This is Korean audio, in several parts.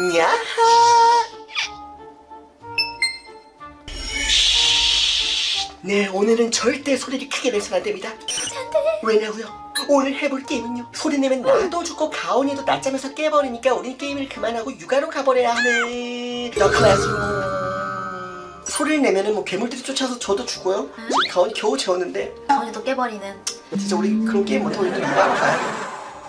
야하! 네, 오늘은 절대 소리를 크게 내서는 안 됩니다. 왜냐고요? 오늘 해볼 게임은요. 소리 내면 나도 죽고 가온이도 낮잠에서 깨버리니까 우린 게임을 그만하고 육아로 가버려야 더 클래스룸. 소리를 내면은 뭐 괴물들이 쫓아서 저도 죽어요. 지금 가온이 겨우 재웠는데 가온이도 깨버리는. 진짜 우리 그런 게임 못하고 우리 육아로 가야 돼.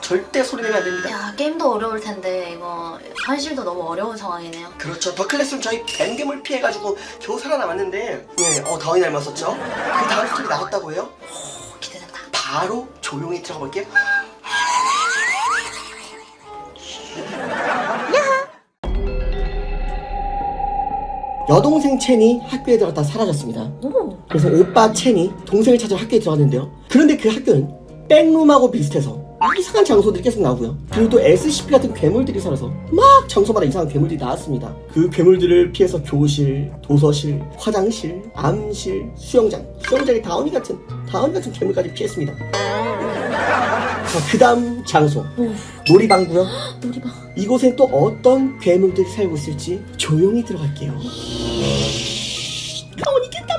절대 소리 내면 안 됩니다. 야 게임도 어려울 텐데 이거 현실도 너무 어려운 상황이네요. 그렇죠. 더 클래스는 저희 뱅겜을 피해가지고 겨우 살아남았는데, 예, 어, 다운이 닮았었죠? 그 다음 스토리 나왔다고 해요? 오, 기대된다. 바로 조용히 들어가 볼게요. 여동생 첸이 학교에 들어갔다 사라졌습니다. 오. 그래서 오빠 첸이 동생을 찾으러 학교에 들어갔는데요. 그런데 그 학교는 백룸하고 비슷해서 이상한 장소들이 계속 나오고요. 그리고 또 SCP 같은 괴물들이 살아서 막 장소마다 이상한 괴물들이 나왔습니다. 그 괴물들을 피해서 교실, 도서실, 화장실, 암실, 수영장, 수영장에 다운이 같은 다운이 같은 괴물까지 피했습니다. 자, 그 다음 장소 오. 놀이방구요. 놀이방. 이곳엔 또 어떤 괴물들이 살고 있을지 조용히 들어갈게요. 다운이 깼단 말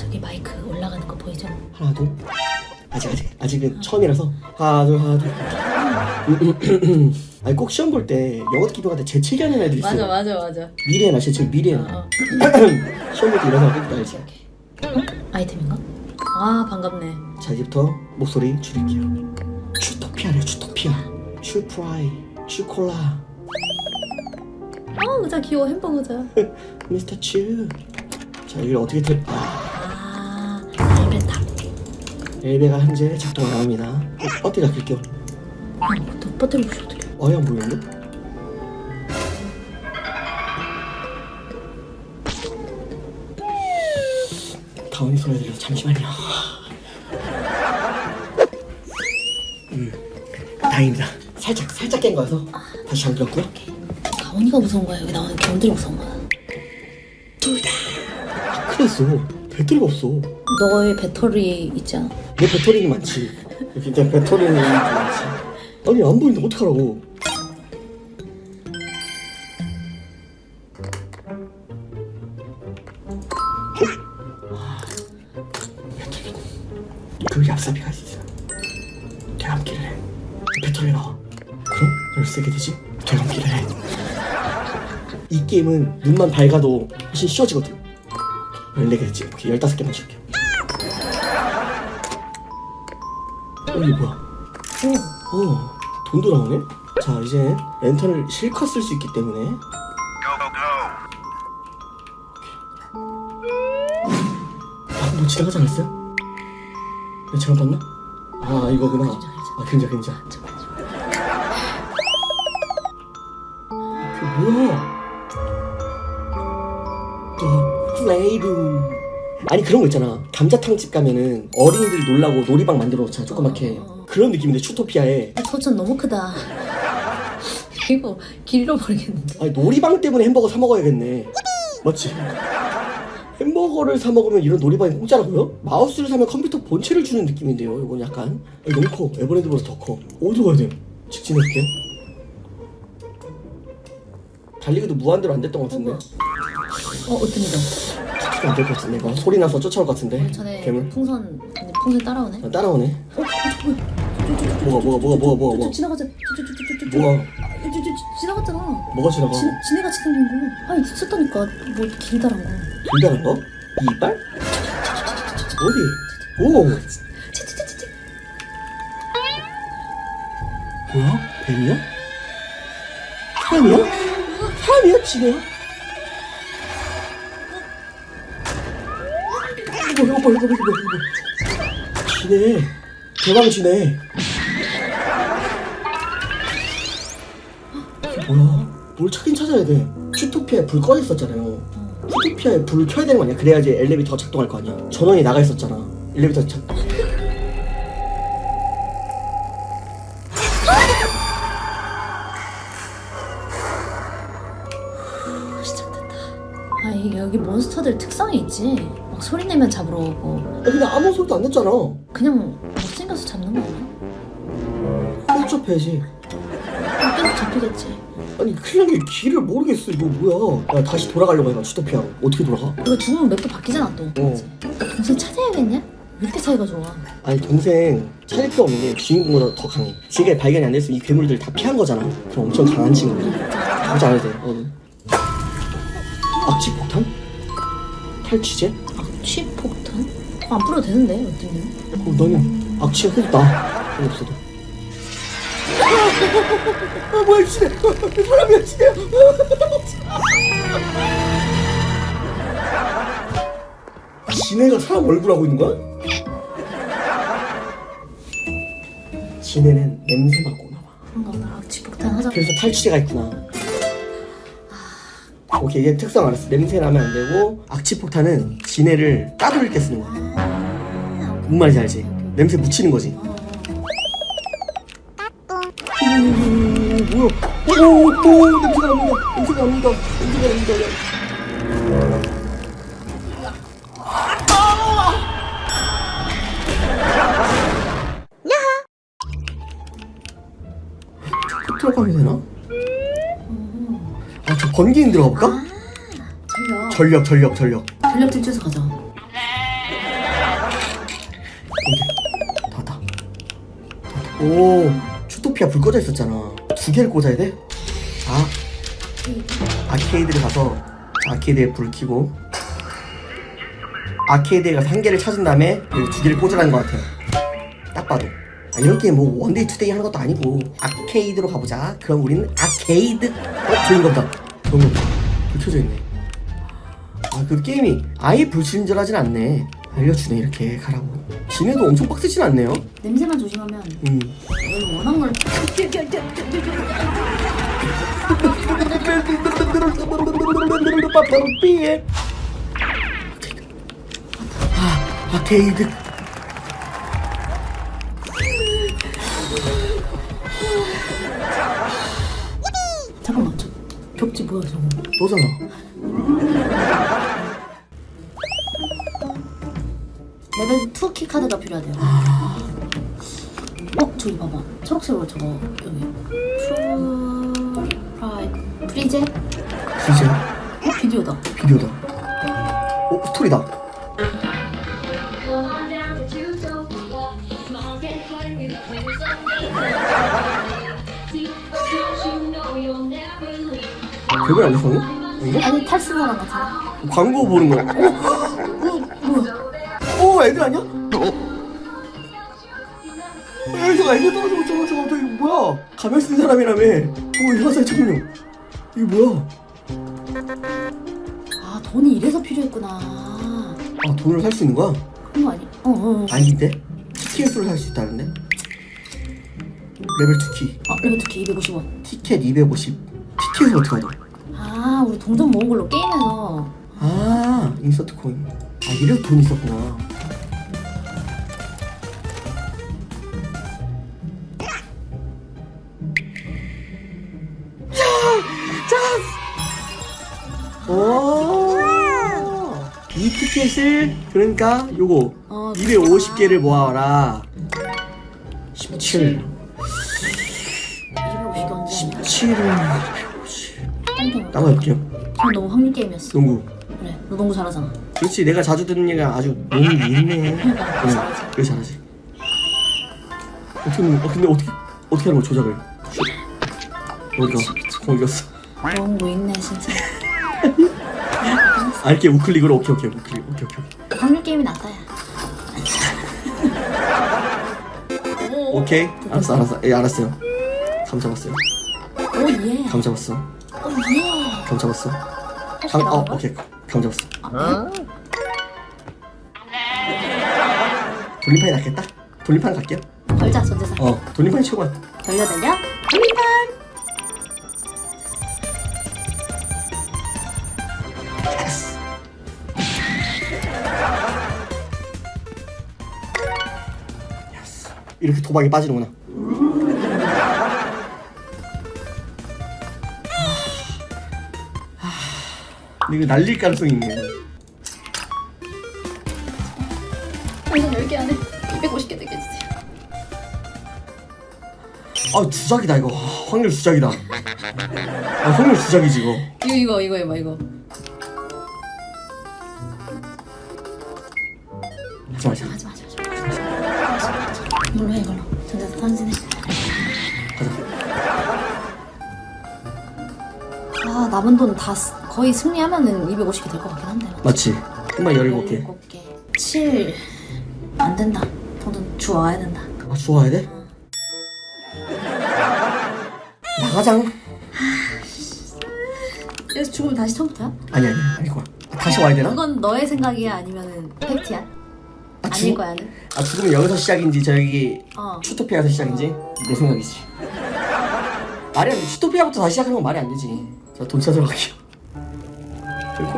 저기 마이크 올라가는 거 보이죠? 하나 둘 아직 아직 아직은 처음이라서 하나 둘 하나 둘 아니 꼭 시험 볼 때 영어 배울 때 재채기 하는 애들 있어요 맞아 맞아. 미래나 재채기 미래나 어, 시험 볼때 사람 꼭 알지 어? 아이템인가? 아 반갑네. 자 이제부터 목소리 줄일게요 슈토피아래요 슈토피아 슈프라이 슈콜라 아 의자 귀여워 햄버거 의자. 미스터 츄자 이걸 어떻게 들 아. 엘베가 현재 작동 안 합니다. 어떻게 잡힐게요. 아또 빠뜨리고 싶어 어떡해. 아예 안 보이는데? 다운이 소리 들려 잠시만요. 음 다행입니다. 살짝 살짝 깬 거여서 다시 잠들었고요. 가온이가 무서운 거야 여기 나오는 괴물들이 무서운 거야. 둘다! 아, 그랬어. 배터리가 없어. 너의 배터리 있지 않아? 내 배터리는 많지. 진짜 배터리는 많지. 아니 안 보이는데 어떡하라고. 그 되지? 되감기를 해 이 게임은 눈만 밝아도 훨씬 쉬워지거든. 14개 됐지? 오케이 15개만 줄게 어 이게 뭐야? 오. 어 돈도 나오네? 자 이제 랜턴을 실컷 쓸 수 있기 때문에. 아, 뭐 지나가지 않았어요? 내 잘못 봤나? 아 이거구나. 아 그림자 그림자 그 뭐야? 더 플레이룸 아니 그런 거 있잖아 감자탕집 가면은 어린이들 놀라고 놀이방 만들어 놓잖아 조그맣게 어. 그런 느낌인데 슈토피아에 아, 저천 너무 크다. 이거 길 잃어버리겠는데. 아니 놀이방 때문에 햄버거 사 먹어야겠네 맞지? 햄버거를 사 먹으면 이런 놀이방이 공짜라고요? 마우스를 사면 컴퓨터 본체를 주는 느낌인데요 이건 약간 아니, 너무 커 에버랜드보다 더커 어디로 가야 돼? 직진해볼게 달리기도 무한대로 안 됐던 것 같은데 어 이거? 어떻게 안될 것 같은데 이거 소리 나서 쫓아올 것 같은데 전에 괴물 풍선 근데 풍선 따라오네. 아, 따라오네 어, 뭐가 뭐가 뭐가 뭐가 뭐가 저 뭐가 지나가자. 저저저저저 뭐가 저, 저, 저, 지나갔잖아. 뭐가 지나가 지, 지네같이 생긴 거. 아니 있었다니까 뭐 길다란 거. 길다란 거? 이 이빨? 어디? 오 치치치치치. 뭐야? 뱀이야? 사람이야? 사람이야? 지네야? 이거 봐 이거 봐 이거 봐 지네. 대박 지네. 뭐야? 뭘 찾긴 찾아야 돼. 슈토피아에 불 꺼져 있었잖아요. 슈토피아에 불을 켜야 되는 거 아니야? 그래야지 엘리베이터가 작동할 거 아니야? 전원이 나가 있었잖아. 엘리베이터 작. 아 이게 여기 몬스터들 특성이 있지. 막 소리 내면 잡으러 오고 아, 근데 아무 소리도 안 냈잖아 그냥 못생겨서 잡는 거 아니야? 훔쳐패야지 계속 잡히겠지. 아니 큰일 난게 길을 모르겠어 이거 뭐야 야 다시 돌아가려고 해봐 주토피아로 어떻게 돌아가? 이거 죽으면 맵도 바뀌잖아 또. 어. 동생 찾아야겠냐? 왜 이렇게 사이가 좋아? 아니 동생 찾을 필요 없는 게 주인공보다 더 강해 지금까지 발견이 안 됐으면 이 괴물들 다 피한 거잖아 그럼 엄청 강한 걱정 안 해도 돼 어. 악취 폭탄? 탈취제? 악취? 어, 안 뿌려도 되는데 어떻게? 어, 나는 악취가 계속 나 없어도 아 뭐야 지네 사람이야 지네 지네가 사람 얼굴 하고 있는 거야? 지네는 냄새 맡고 오나 봐 그런가 보다. 악취 폭탄 하자. 그래서 탈취제가 있구나 오케이 얘 특성 알았어 냄새 나면 안 되고 악취 폭탄은 지네를 따돌릴 때 쓰는 거야 아, 뭔 말인지 알지? 냄새 묻히는 거지 어, 오, 뭐야? 오, 오, 냄새가 납니다. 냄새가 납니다. 냄새가 납니다. 야! 들어가면 되나? 아, 저 번개인 들어가 볼까? 전력. 전력, 전력, 전력. 전력 질주에서 가자. 오, 추토피아 불 꺼져 있었잖아. 두 개를 꽂아야 돼? 아, 아케이드를 가서 아케이드에 불을 켜고 아케이드에 가서 한 개를 찾은 다음에 그두 개를 꽂으라는 것 같아요. 딱 봐도. 아, 이런 게임 뭐 원데이 투데이 하는 것도 아니고 아케이드로 가보자. 그럼 우리는 아케이드 어? 저인가 보다. 너무 불 켜져 있네. 아, 그 게임이 아예 불친절하진 않네. 알려주네 이렇게 가라고. 지네도 엄청 빡세진 않네요. 냄새만 조심하면 음. 왜 원한 걸 아, 아케이드. 잠깐만 저 벽지 뭐야 저거? 너잖아. 레벨 2키 카드가 필요하대요. 어 저기 봐봐 초록색으로 저거 여기 프라이 프리제 진짜 어 비디오다. 비디오다. 오 스토리다. 별걸? 아닌가? 아니 탈스모랑 같은. 광고 보는 거. 뭐야? 오 애들 아니야? 애들 애들 떨어져 저거 저거 저거 이거 뭐야? 가면 쓴 사람이라며. 오 이화사의 청룡. 이거 뭐야? 아 돈이 이래서 필요했구나. 아 돈으로 살 수 있는 거야? 그런 거 아니? 어 어. 어. 아닌데? 티켓으로 살 수 있다는데? 레벨 2키 아 레벨 2키 250원. 티켓 250 티켓을 어떻게 얻어? 아 우리 동전 모은 걸로 게임해서 아 인서트 코인 아 이래서 돈 있었구나 이 티켓을 그러니까 요거 어, 250개를 모아라. 17 250개 언제 하냐? 17을 딴 볼게요 전 너무 확률 게임이었어. 농구. 그래 너 농구 잘하잖아. 그렇지 내가 자주 듣는 얘기가 아주 너무 있네 그러니까 응, 잘하지. 그래 잘하지? 어떻게 어, 근데 어떻게 어떻게 하는 거야 조작을? 어디가 어디 갔어. 농구 있네 진짜. 아 이렇게 우클릭으로 오케이 오케이 우클릭 오케이 오케이 확률 게임이 낫다야. 오케이 알았어 알았어 예 알았어요 감 잡았어요 오 예. 감 잡았어 오 예. 감 잡았어 할수 감, 어? 오케이 감 잡았어 아, 돌림판이 낫겠다 돌림판 갈게요 걸자 전재산. 어 돌림판이 최고야 돌려 돌려. 돌림판. 이렇게 도박에 빠지는구나. 근데 이거 날릴 가능성이 있네. 이건 10개 안에 250개 되게 주세요. 아 주작이다 이거. 아, 확률 주작이다. 아 확률 주작이지 이거. 이거 이거 이거 해봐 이거. 아 남은 돈 다 거의 승리하면은 250개 될 것 같긴 한데. 맞지 한번 17개 17개. 7. 안 된다. 돈은 주워야 된다. 아 주워야 돼? 나가장 그래서 죽으면 다시 처음부터야? 아니 아니 아닐 거야 다시 와야 되나? 그건 너의 생각이야 아니면은 팩트야? 아, 아닐 죽- 거야 아니? 아 죽으면 여기서 시작인지 저기 어. 추토피아에서 시작인지 내 생각이지 말이 안 돼. 추토피아부터 다시 시작하는 건 말이 안 되지 자 돈 찾으러 갈게요 그리고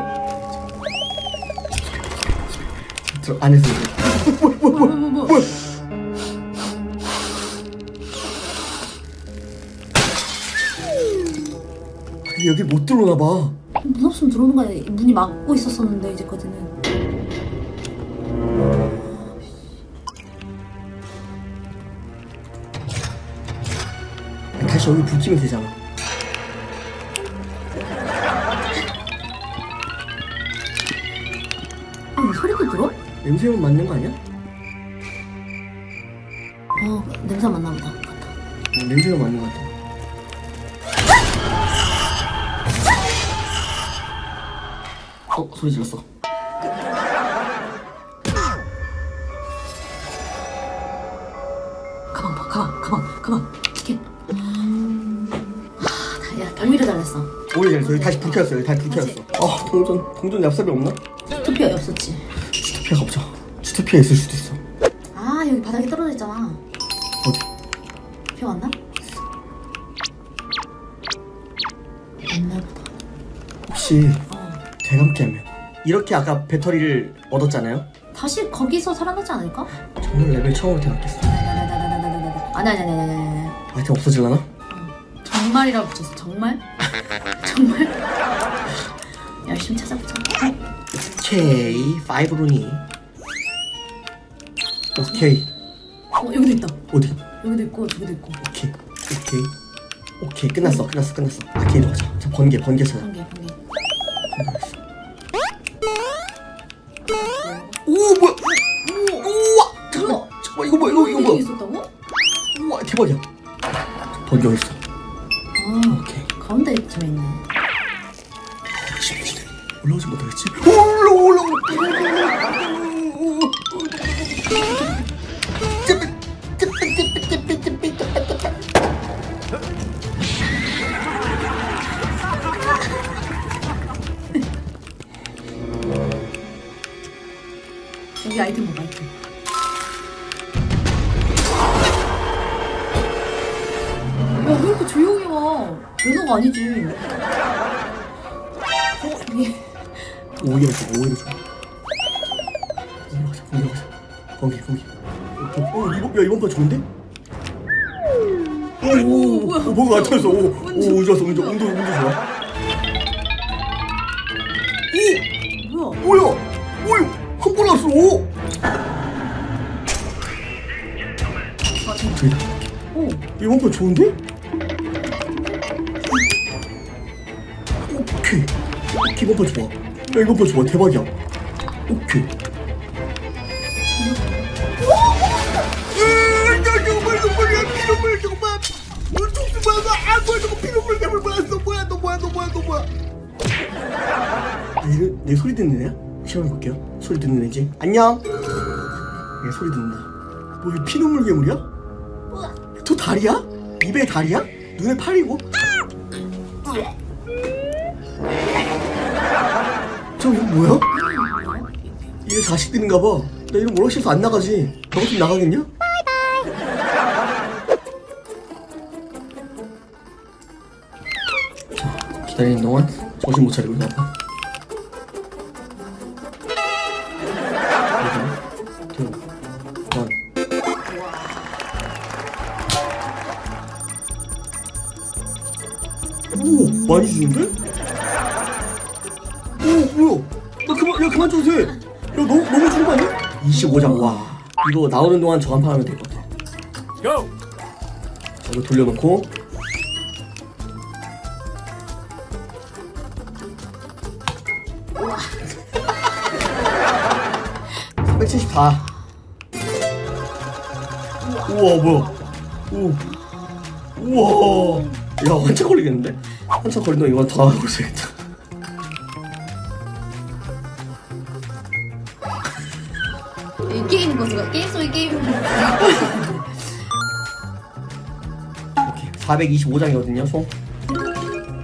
저 안에서 뭐야 뭐야 뭐야 뭐. 뭐야 근데 여기 못 들어오나 봐 문 없으면 들어오는 거 아니야? 문이 막고 있었었는데 이제까지는. 다시 여기 붙이면 되잖아 아, 냄새만 맞는 거 아니야? 어 냄새 맡나 보다. 어, 냄새가 맞는 거 같아 어 소리 질렀어 가방 봐, 가방, 가방, 가방. 티켓. 아, 다- 야, 오히려 잘했어. 잘했어 여기 다시 불 켜졌어 여기 다시 불 켜졌어 아 동전 동전 얍삽이 없나? 투표 없었지. 주토피아가 없죠 주토피아 있을 수도 있어 아 여기 바닥에 떨어져 있잖아. 어디? 표 왔나? 없나 보다. 혹시 어. 대감기 하면 이렇게 아까 배터리를 얻었잖아요 다시 거기서 살아나지 않을까? 정말 레벨 처음으로 대감겠어 나나나나나나나나. 아니 아니 아니 아니 아니. 아이템 없어질라나? 정말이라 붙였어. 정말? 정말? 열심히 찾아보자. 오케이 5루니 오케이. 어 여기도 있다. 어디? 여기도 있고 저기도 있고. 오케이. 오케이. 오케이. 끝났어. 끝났어. 끝났어. 아케이드 가자. 자 번개 번개 찾아. 번개 번개. 오 뭐야? 우와! 잠깐만. 잠깐만. 이거 뭐야? 이거 이거 뭐야? 있었다고? 우와 대박이야. 번개 어딨어? 아 오케이. 가운데쯤에 있네. 올라오지 못하겠지 올라 올라 여기 아이템 뭐가 아이템? 야, 왜 이렇게 조용히 와? 매너가 아니지. 오히려 좋아 오히려 좋아 번개 가자 번개 가자 번개 번개 어 이거 야 이번 판 좋은데? 오 오 뭐야? 뭐가 나타났어 오오 운주. 좋았어 운주 운주 운주 좋아 뭐야? 뭐야 오유 한골 나왔어 오 아, 저, 저기다 오, 이번 판 좋은데? 오케이 이번 판 좋아 야 이거 봐 좋아 대박이야 오케이 내 소리 듣는 애야? 시험해볼게요 소리 듣는 애지 안녕 얘 소리 듣는다 뭐이 피눈물 괴물이야? 저 다리야? 입에 다리야? 눈에 팔이고? 저 이거 뭐야? 얘 자식들인가 봐. 나 이런 오락실에서 안 나가지. 너 같으면 나가겠냐? 자, 기다리는 동안 정신 못 차리고 나와. 25장 와 이거 나오는 동안 저 한판 하면 될 것 같아. Go! 이거 돌려놓고. (374) 우와 뭐야. 오 우와. 야 한참 걸리겠는데? 한참 걸린다 이거 다 하고 있어야겠다 게임 속의 게임. 오케이. 425장이거든요 총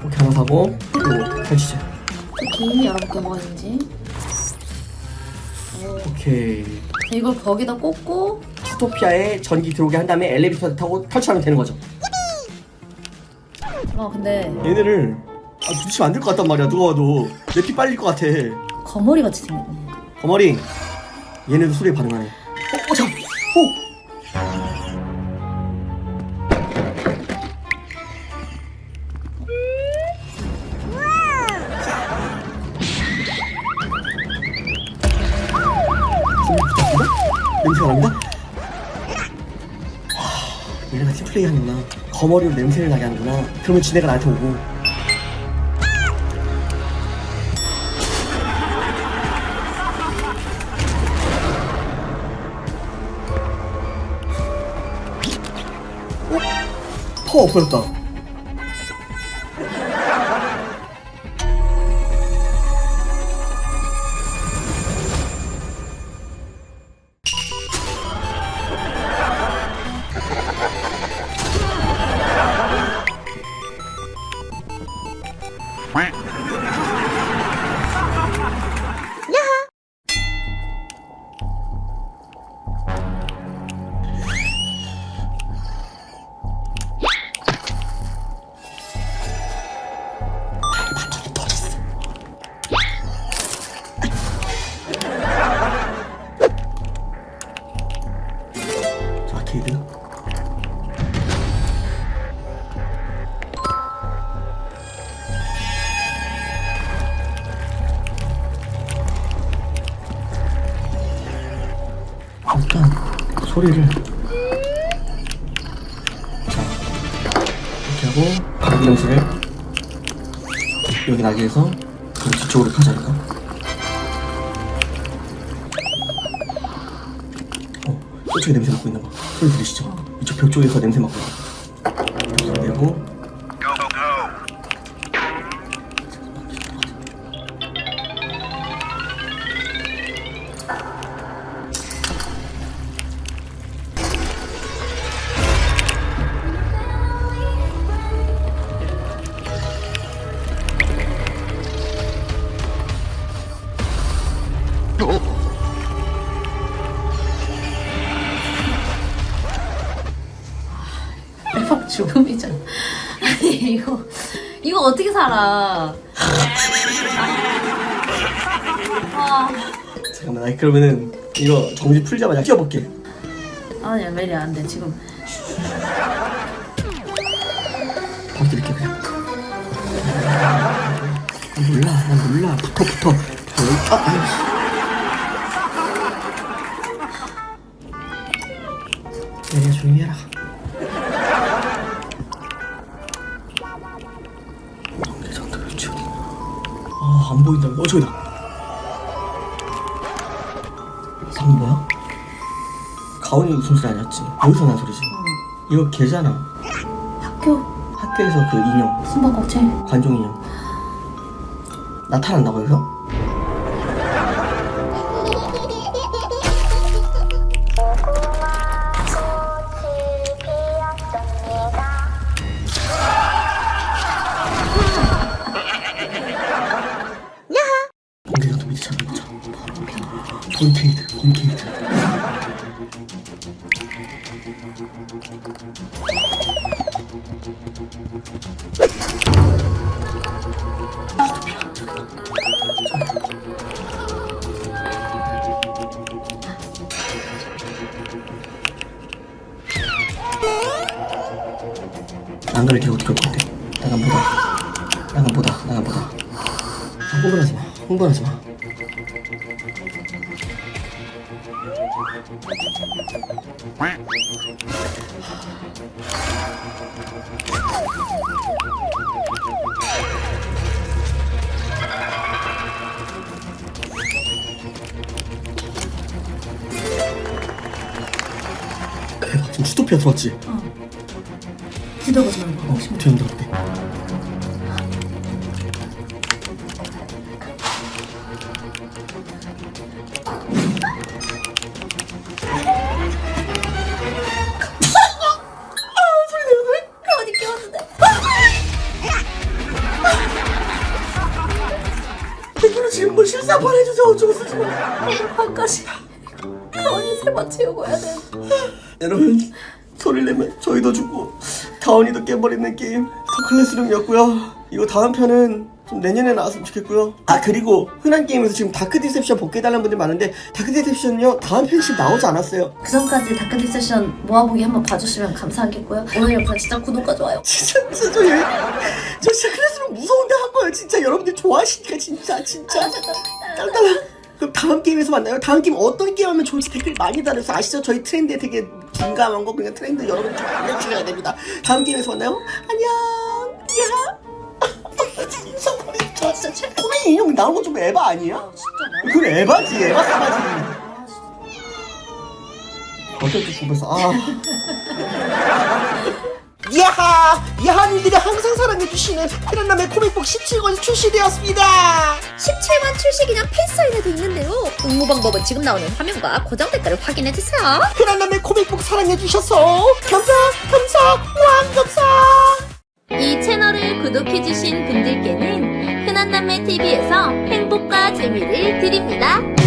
이렇게 하나 사고 그리고 펼치자. 게임이 열어볼게 뭐가 있는지. 오케이. 자, 이걸 벽에다 꽂고? 스토피아에 전기 들어오게 한 다음에 엘리베이터 타고 탈출하면 되는 거죠. 어 근데 얘네를 아 부딪히면 안될 것 같단 말이야 누가 봐도. 내 피 빨릴 것 같아. 거머리 같이 생겼네. 거머리. 얘네도 소리에 반응하네 붙었습니다? 냄새가 납니다? 와, 얘네가 팀플레이 하는구나 거머리로 냄새를 나게 하는구나 그러면 지네가 나한테 오고 퍼 없어졌다. 소리를. 자. 이렇게 하고 가기 냄새를 여기 나게 해서 그 뒤쪽으로 가자니까 어, 이쪽에 냄새 맡고 있는 거 소리 들리시죠? 이쪽 벽 쪽에서 냄새 맡고 있는 죽음이잖아. 아니 이거 이거 어떻게 살아? 아, 잠깐만 아니, 그러면은 이거 정신 풀자마자 뛰어볼게. 아니야 메리 안돼 지금. 바로 드릴게 그냥. 난 몰라 난 몰라. 붙어 붙어. 아, 아 웃음소리 아니었지. 여기서 난 소리지. 이거 걔잖아. 학교? 학교에서 그 인형. 숨바꼭질. 관종 인형. 나타난다고 해서? 지 지금 주토피아 들어왔지? 뒤돌아보지 말고. 어 뒤에 들어왔대 지금 뭐 한번 해주세요 어쩌고 마 반까지. 가원이 세번 치우고 해야 돼. 여러분 소리를 내면 저희도 죽고 다원이도 깨버리는 게임 더 클래스룸이었고요 이거 다음 편은 좀 내년에 나왔으면 좋겠고요. 아 그리고 흔한 게임에서 지금 다크 디셉션 복귀해달라는 분들 많은데 다크 디셉션은요? 다음 편씩 나오지 않았어요? 그 전까지 다크디 세션 모아보기 한번 봐주시면 감사하겠고요. 오늘 영상 진짜 구독과 좋아요. 진짜 진짜 저, 얘- 저 진짜 클래스룸 무서운데 한 거예요. 진짜 여러분들 좋아하시니까 진짜 진짜. 딴딴 그럼 다음 게임에서 만나요? 다음 게임 어떤 게임 하면 좋을지 댓글 많이 달아서 아시죠? 저희 트렌드에 되게 민감한 거 그냥 트렌드 여러분 좀 알려주셔야 됩니다. 다음 게임에서 만나요? 안녕! 야 저 진짜 최 코믹 인형 나온 거좀 에바 아니야? 아, 진짜 그건 에바지 에바 싸바지 나. 아, 수 없어 아 야하! 야하님들이 항상 사랑해주시는 테란남의 코믹북 17권이 출시되었습니다! 17만 출시 기념 팬 사인회도 있는데요. 응모 방법은 지금 나오는 화면과 고정 댓글을 확인해주세요. 테란남의 코믹북 사랑해주셔서 감사, 감사, 왕 감사! 이 채널을 구독해주신 분들께는 흔한 남매 TV에서 행복과 재미를 드립니다.